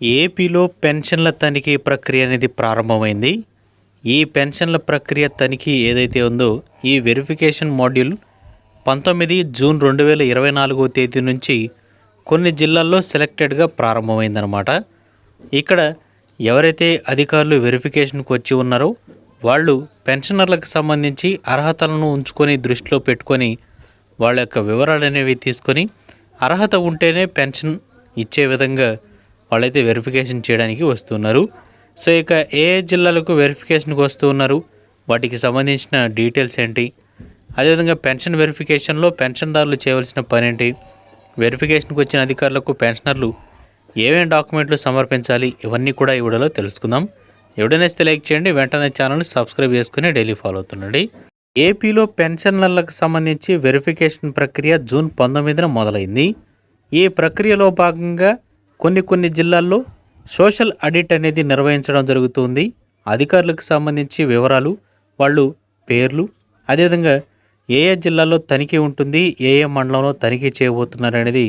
ఏపీలో పెన్షన్ల తనిఖీ ప్రక్రియ అనేది ప్రారంభమైంది. ఈ పెన్షన్ల ప్రక్రియ తనిఖీ ఏదైతే ఉందో ఈ వెరిఫికేషన్ మాడ్యూల్ పంతొమ్మిది జూన్ రెండు వేల ఇరవై నాలుగో తేదీ నుంచి కొన్ని జిల్లాల్లో సెలెక్టెడ్గా ప్రారంభమైందనమాట ఇక్కడ ఎవరైతే అధికారులు వెరిఫికేషన్కి వచ్చి ఉన్నారో వాళ్ళు పెన్షనర్లకు సంబంధించి అర్హతలను ఉంచుకొని దృష్టిలో పెట్టుకొని వాళ్ళ యొక్క వివరాలు అనేవి తీసుకొని అర్హత ఉంటేనే పెన్షన్ ఇచ్చే విధంగా వాళ్ళైతే వెరిఫికేషన్ చేయడానికి వస్తున్నారు. సో ఇక ఏ జిల్లాలకు వెరిఫికేషన్కి వస్తూ ఉన్నారు వాటికి సంబంధించిన డీటెయిల్స్ ఏంటి? అదేవిధంగా పెన్షన్ వెరిఫికేషన్లో పెన్షన్దారులు చేయవలసిన పని ఏంటి వెరిఫికేషన్కి వచ్చిన అధికారులకు పెన్షనర్లు ఏమేమి డాక్యుమెంట్లు సమర్పించాలి? ఇవన్నీ కూడా ఈ వీడియోలో తెలుసుకుందాం. ఎవడనేస్తే లైక్ చేయండి. వెంటనే ఛానల్ని సబ్స్క్రైబ్ చేసుకుని డైలీ ఫాలో అవుతుండండి. ఏపీలో పెన్షన్లకు సంబంధించి వెరిఫికేషన్ ప్రక్రియ జూన్ పంతొమ్మిదిన మొదలైంది. ఈ ప్రక్రియలో భాగంగా కొన్ని కొన్ని జిల్లాల్లో సోషల్ ఆడిట్ అనేది నిర్వహించడం జరుగుతుంది. అధికారులకు సంబంధించి వివరాలు వాళ్ళు పేర్లు అదేవిధంగా ఏ ఏ జిల్లాలో తనిఖీ ఉంటుంది ఏ ఏ మండలంలో తనిఖీ చేయబోతున్నారు అనేది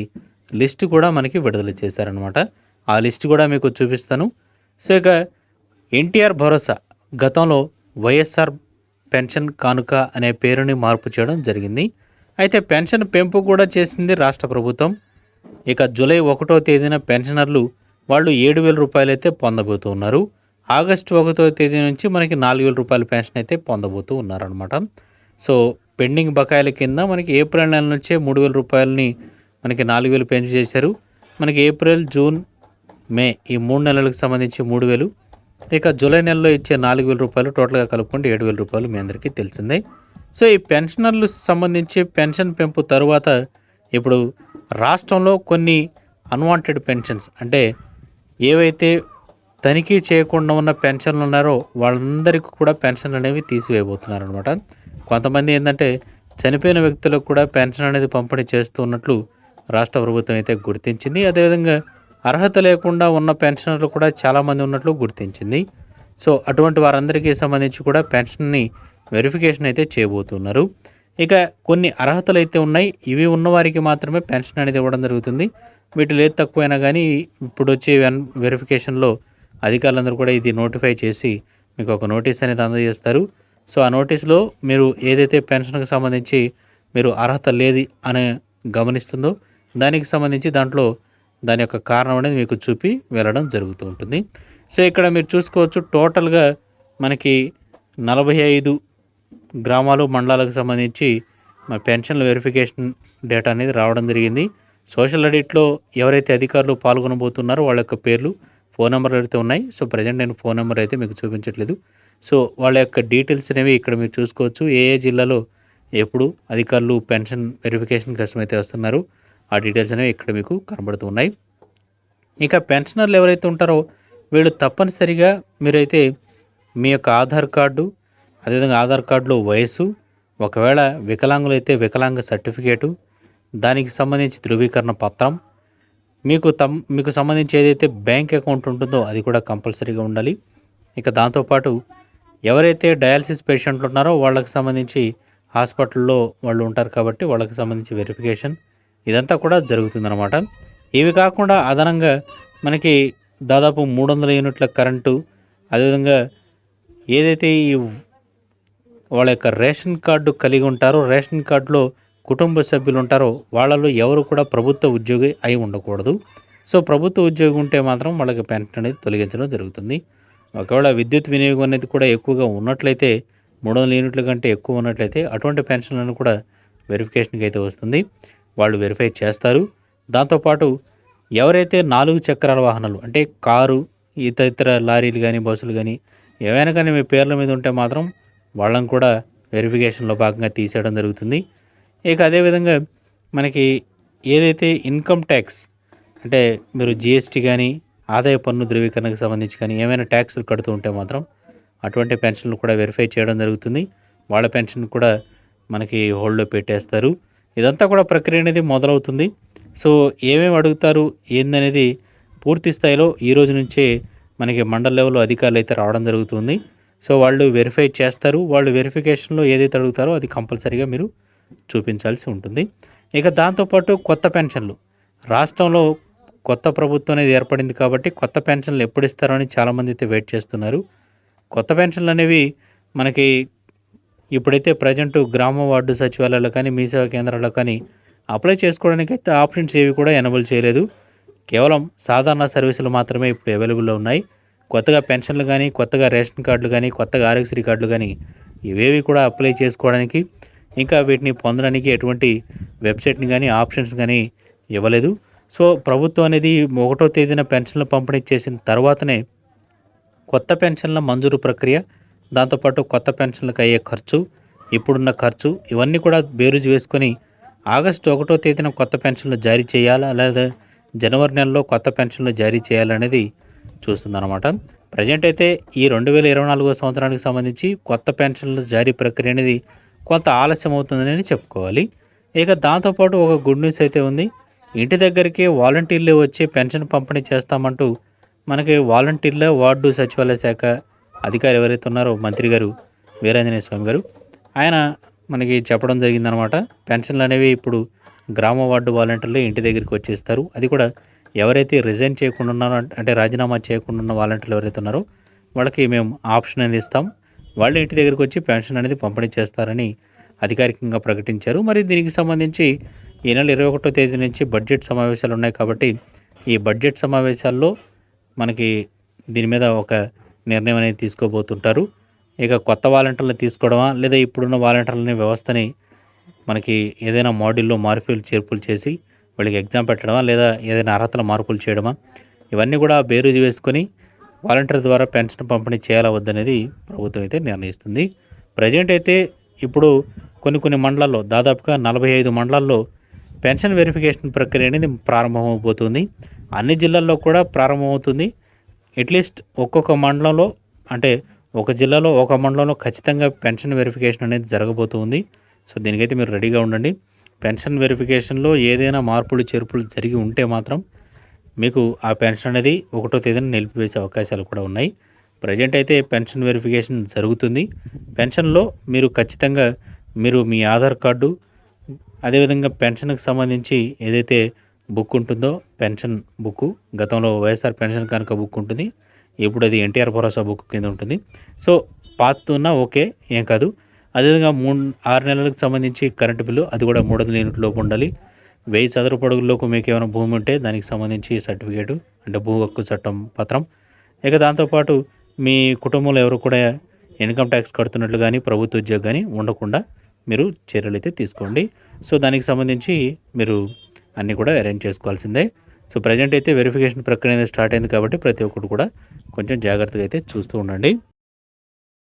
లిస్ట్ కూడా మనకి విడుదల చేశారనమాట ఆ లిస్ట్ కూడా మీకు చూపిస్తాను. సో ఇక ఎన్టీఆర్ భరోసా గతంలో వైఎస్ఆర్ పెన్షన్ కానుక అనే పేరుని మార్పు చేయడం జరిగింది. అయితే పెన్షన్ పెంపు కూడా చేసింది రాష్ట్ర ప్రభుత్వం. ఇక జూలై ఒకటో తేదీన పెన్షనర్లు వాళ్ళు ఏడు వేల రూపాయలైతే పొందబోతున్నారు పొందబోతూ ఉన్నారు. ఆగస్టు ఒకటో తేదీ నుంచి మనకి నాలుగు వేల రూపాయల పెన్షన్ అయితే పొందబోతూ ఉన్నారనమాట సో పెండింగ్ బకాయిల కింద మనకి ఏప్రిల్ నెల నుంచే మూడు వేల రూపాయలని మనకి నాలుగు వేలు పెన్షన్ చేశారు. మనకి ఏప్రిల్ జూన్ మే ఈ మూడు నెలలకు సంబంధించి మూడు వేలు. ఇక జూలై నెలలో ఇచ్చే నాలుగు వేల రూపాయలు టోటల్గా కలుపుకుంటే ఏడు వేల రూపాయలు మీ అందరికీ తెలిసిందే. సో ఈ పెన్షనర్లు సంబంధించి పెన్షన్ పెంపు తరువాత ఇప్పుడు రాష్ట్రంలో కొన్ని అన్వాంటెడ్ పెన్షన్స్ అంటే ఏవైతే తనిఖీ చేయకుండా ఉన్న పెన్షన్లు ఉన్నారో వాళ్ళందరికీ కూడా పెన్షన్ అనేవి తీసివేయబోతున్నారు అనమాట కొంతమంది ఏంటంటే చనిపోయిన వ్యక్తులకు కూడా పెన్షన్ అనేది పంపిణీ చేస్తూ ఉన్నట్లు రాష్ట్ర ప్రభుత్వం అయితే గుర్తించింది. అదేవిధంగా అర్హత లేకుండా ఉన్న పెన్షనర్లు కూడా చాలామంది ఉన్నట్లు గుర్తించింది. సో అటువంటి వారందరికీ సంబంధించి కూడా పెన్షన్ని వెరిఫికేషన్ అయితే చేయబోతున్నారు. ఇక కొన్ని అర్హతలు అయితే ఉన్నాయి. ఇవి ఉన్నవారికి మాత్రమే పెన్షన్ అనేది ఇవ్వడం జరుగుతుంది. వీటిలో ఏది తక్కువైనా కానీ ఇప్పుడు వచ్చే వెన్ వెరిఫికేషన్లో అధికారులందరూ కూడా ఇది నోటిఫై చేసి మీకు ఒక నోటీస్ అనేది అందజేస్తారు. సో ఆ నోటీస్లో మీరు ఏదైతే పెన్షన్కి సంబంధించి మీరు అర్హత లేదు అని గమనిస్తుందో దానికి సంబంధించి దాంట్లో దాని యొక్క కారణం అనేది మీకు చూపి వెళ్ళడం జరుగుతూ ఉంటుంది. సో ఇక్కడ మీరు చూసుకోవచ్చు టోటల్గా మనకి నలభై ఐదు గ్రామాలు మండలాలకు సంబంధించి మన పెన్షన్ల వెరిఫికేషన్ డేటా అనేది రావడం జరిగింది. సోషల్ ఆడిట్లో ఎవరైతే అధికారులు పాల్గొనబోతున్నారో వాళ్ళ యొక్క పేర్లు ఫోన్ నెంబర్లు అయితే ఉన్నాయి. సో ప్రజెంట్ నేను ఫోన్ నెంబర్ అయితే మీకు చూపించట్లేదు. సో వాళ్ళ యొక్క డీటెయిల్స్ అనేవి ఇక్కడ మీరు చూసుకోవచ్చు. ఏ ఏ జిల్లాలో ఎప్పుడు అధికారులు పెన్షన్ వెరిఫికేషన్ కోసం అయితే వస్తున్నారు ఆ డీటెయిల్స్ అనేవి ఇక్కడ మీకు కనబడుతున్నాయి ఇక పెన్షనర్లు ఎవరైతే ఉంటారో వీళ్ళు తప్పనిసరిగా మీరైతే మీ యొక్క ఆధార్ కార్డు అదేవిధంగా ఆధార్ కార్డులో వయసు ఒకవేళ వికలాంగులు అయితే వికలాంగ సర్టిఫికేటు దానికి సంబంధించి ధృవీకరణ పత్రం. మీకు తమ్ మీకు సంబంధించి ఏదైతే బ్యాంక్ అకౌంట్ ఉంటుందో అది కూడా కంపల్సరీగా ఉండాలి. ఇక దాంతోపాటు ఎవరైతే డయాలసిస్ పేషెంట్లు ఉన్నారో వాళ్ళకి సంబంధించి హాస్పిటల్లో వాళ్ళు ఉంటారు కాబట్టి వాళ్ళకి సంబంధించి వెరిఫికేషన్ ఇదంతా కూడా జరుగుతుందన్నమాట. ఇవి కాకుండా అదనంగా మనకి దాదాపు మూడు వందల యూనిట్ల కరెంటు అదేవిధంగా ఏదైతే ఈ వాళ్ళ యొక్క రేషన్ కార్డు కలిగి ఉంటారో. రేషన్ కార్డులో కుటుంబ సభ్యులు ఉంటారో. వాళ్ళలో ఎవరు కూడా ప్రభుత్వ ఉద్యోగి అయి ఉండకూడదు. సో ప్రభుత్వ ఉద్యోగి ఉంటే మాత్రం వాళ్ళకి పెన్షన్ అనేది తొలగించడం జరుగుతుంది. ఒకవేళ విద్యుత్ వినియోగం అనేది కూడా ఎక్కువగా ఉన్నట్లయితే మూడు వందల యూనిట్ల కంటే ఎక్కువ ఉన్నట్లయితే అటువంటి పెన్షన్లను కూడా వెరిఫికేషన్కి అయితే వస్తుంది. వాళ్ళు వెరిఫై చేస్తారు. దాంతోపాటు ఎవరైతే నాలుగు చక్రాల వాహనాలు అంటే కారు ఇతర ఇతర లారీలు కానీ బస్సులు కానీ ఏవైనా కానీ మీ పేర్ల మీద ఉంటే మాత్రం వాళ్ళని కూడా వెరిఫికేషన్లో భాగంగా తీసేయడం జరుగుతుంది. ఇక అదేవిధంగా మనకి ఏదైతే ఇన్కమ్ ట్యాక్స్ అంటే మీరు జిఎస్టీ కానీ ఆదాయ పన్ను ధృవీకరణకు సంబంధించి కానీ ఏమైనా ట్యాక్సులు కడుతూ ఉంటే మాత్రం అటువంటి పెన్షన్లు కూడా వెరిఫై చేయడం జరుగుతుంది. వాళ్ళ పెన్షన్ కూడా మనకి హోల్డ్లో పెట్టేస్తారు. ఇదంతా కూడా ప్రక్రియ అనేది మొదలవుతుంది. సో ఏమేమి అడుగుతారు ఏందనేది పూర్తి స్థాయిలో ఈ రోజు నుంచే మనకి మండల లెవెల్లో అధికారులు అయితే రావడం జరుగుతుంది. సో వాళ్ళు వెరిఫై చేస్తారు. వాళ్ళు వెరిఫికేషన్లో ఏదైతే అడుగుతారో అది కంపల్సరీగా మీరు చూపించాల్సి ఉంటుంది. ఇక దాంతోపాటు కొత్త పెన్షన్లు. రాష్ట్రంలో కొత్త ప్రభుత్వం అనేది ఏర్పడింది కాబట్టి కొత్త పెన్షన్లు ఎప్పుడు ఇస్తారో అని చాలామంది అయితే వెయిట్ చేస్తున్నారు. కొత్త పెన్షన్లు అనేవి మనకి ఇప్పుడైతే ప్రజెంట్ గ్రామ వార్డు సచివాలయాల్లో కానీ మీ సేవా కేంద్రాల్లో కానీ అప్లై చేసుకోవడానికి అయితే ఆప్షన్స్ ఏవి కూడా ఎనబుల్ చేయలేదు. కేవలం సాధారణ సర్వీసులు మాత్రమే ఇప్పుడు అవైలబుల్లో ఉన్నాయి. కొత్తగా పెన్షన్లు కానీ కొత్తగా రేషన్ కార్డులు కానీ కొత్తగా ఆరోగ్యశ్రీ కార్డులు కానీ ఇవేవి కూడా అప్లై చేసుకోవడానికి ఇంకా వీటిని పొందడానికి ఎటువంటి వెబ్సైట్ని కానీ ఆప్షన్స్ కానీ ఇవ్వలేదు. సో ప్రభుత్వం అనేది ఒకటో తేదీన పెన్షన్లు పంపిణీ చేసిన తర్వాతనే కొత్త పెన్షన్ల మంజూరు ప్రక్రియ దాంతోపాటు కొత్త పెన్షన్లకు అయ్యే ఖర్చు ఇప్పుడున్న ఖర్చు ఇవన్నీ కూడా బేరుజు వేసుకొని ఆగస్టు ఒకటో తేదీన కొత్త పెన్షన్లు జారీ చేయాలా? లేదా జనవరి నెలలో కొత్త పెన్షన్లు జారీ చేయాలనేది చూస్తుందన్నమాట. ప్రజెంట్ అయితే ఈ రెండు వేల ఇరవై నాలుగో సంవత్సరానికి సంబంధించి కొత్త పెన్షన్ల జారీ ప్రక్రియ అనేది కొంత ఆలస్యం అవుతుందని చెప్పుకోవాలి. ఇక దాంతోపాటు ఒక గుడ్ న్యూస్ అయితే ఉంది. ఇంటి దగ్గరికి వాలంటీర్లు వచ్చి పెన్షన్ పంపిణీ చేస్తామంటూ మనకి వాలంటీర్ల వార్డు సచివాలయ శాఖ అధికారి ఎవరైతే ఉన్నారో మంత్రి గారు వీరాంజనేయ స్వామి గారు ఆయన మనకి చెప్పడం జరిగిందనమాట పెన్షన్లు అనేవి ఇప్పుడు గ్రామ వార్డు వాలంటీర్లు ఇంటి దగ్గరికి వచ్చేస్తారు. అది కూడా ఎవరైతే రిజైన్ చేయకుండా ఉన్నారో అంటే- రాజీనామా చేయకుండా ఉన్న వాలంటీర్లు ఎవరైతే ఉన్నారో వాళ్ళకి మేము ఆప్షన్ అనేది ఇస్తాం. వాళ్ళ ఇంటి దగ్గరికి వచ్చి పెన్షన్ అనేది పంపిణీ చేస్తారని అధికారికంగా ప్రకటించారు. మరి దీనికి సంబంధించి ఈ నెల ఇరవై ఒకటో తేదీ నుంచి బడ్జెట్ సమావేశాలు ఉన్నాయి కాబట్టి ఈ బడ్జెట్ సమావేశాల్లో మనకి దీని మీద ఒక నిర్ణయం అనేది తీసుకోబోతుంటారు. ఇక కొత్త వాలంటీర్లు తీసుకోవడమా లేదా ఇప్పుడున్న వాలంటీర్లని వ్యవస్థని మనకి ఏదైనా మోడల్లో మార్పులు చేర్పులు చేసి వాళ్ళకి ఎగ్జామ్ పెట్టడమా లేదా ఏదైనా అర్హతల మార్పులు చేయడమా? ఇవన్నీ కూడా బేరుజు వేసుకొని వాలంటీర్ ద్వారా పెన్షన్ పంపిణీ చేయాలా వద్దనేది ప్రభుత్వం అయితే నిర్ణయిస్తుంది. ప్రజెంట్ అయితే ఇప్పుడు కొన్ని కొన్ని మండలాల్లో దాదాపుగా నలభై ఐదు మండలాల్లో పెన్షన్ వెరిఫికేషన్ ప్రక్రియ అనేది ప్రారంభమవబోతుంది అన్ని జిల్లాల్లో కూడా ప్రారంభమవుతుంది. అట్లీస్ట్ ఒక్కొక్క మండలంలో అంటే ఒక జిల్లాలో ఒక మండలంలో ఖచ్చితంగా పెన్షన్ వెరిఫికేషన్ అనేది జరగబోతుంది. సో దీనికైతే మీరు రెడీగా ఉండండి. పెన్షన్ వెరిఫికేషన్లో ఏదైనా మార్పులు చేర్పులు జరిగి ఉంటే మాత్రం మీకు ఆ పెన్షన్ అనేది ఒకటో తేదీన నిలిపివేసే అవకాశాలు కూడా ఉన్నాయి. ప్రజెంట్ అయితే పెన్షన్ వెరిఫికేషన్ జరుగుతుంది. పెన్షన్లో మీరు ఖచ్చితంగా మీరు మీ ఆధార్ కార్డు అదేవిధంగా పెన్షన్కి సంబంధించి ఏదైతే బుక్ ఉంటుందో పెన్షన్ బుక్ గతంలో వైఎస్ఆర్ పెన్షన్ కనుక బుక్ ఉంటుంది. ఇప్పుడు అది ఎన్టీఆర్ భరోసా బుక్ కింద ఉంటుంది. సో పాతున్నా ఓకే ఏం కాదు. అదేవిధంగా మూడు ఆరు నెలలకు సంబంధించి కరెంటు బిల్లు అది కూడా మూడు వందల యూనిట్ లోపు ఉండాలి. వెయ్యి చదరపు అడుగుల్లోకి మీకు ఏమైనా భూమి ఉంటే దానికి సంబంధించి సర్టిఫికేటు అంటే భూ హక్కు చట్టం పత్రం. ఇక దాంతోపాటు మీ కుటుంబంలో ఎవరు కూడా ఇన్కమ్ ట్యాక్స్ కడుతున్నట్లు కానీ ప్రభుత్వ ఉద్యోగం కానీ ఉండకుండా మీరు చర్యలు అయితే తీసుకోండి. సో దానికి సంబంధించి మీరు అన్నీ కూడా అరేంజ్ చేసుకోవాల్సిందే. సో ప్రజెంట్ అయితే వెరిఫికేషన్ ప్రక్రియ అనేది స్టార్ట్ అయింది కాబట్టి ప్రతి ఒక్కరు కూడా కొంచెం జాగ్రత్తగా అయితే చూస్తూ ఉండండి.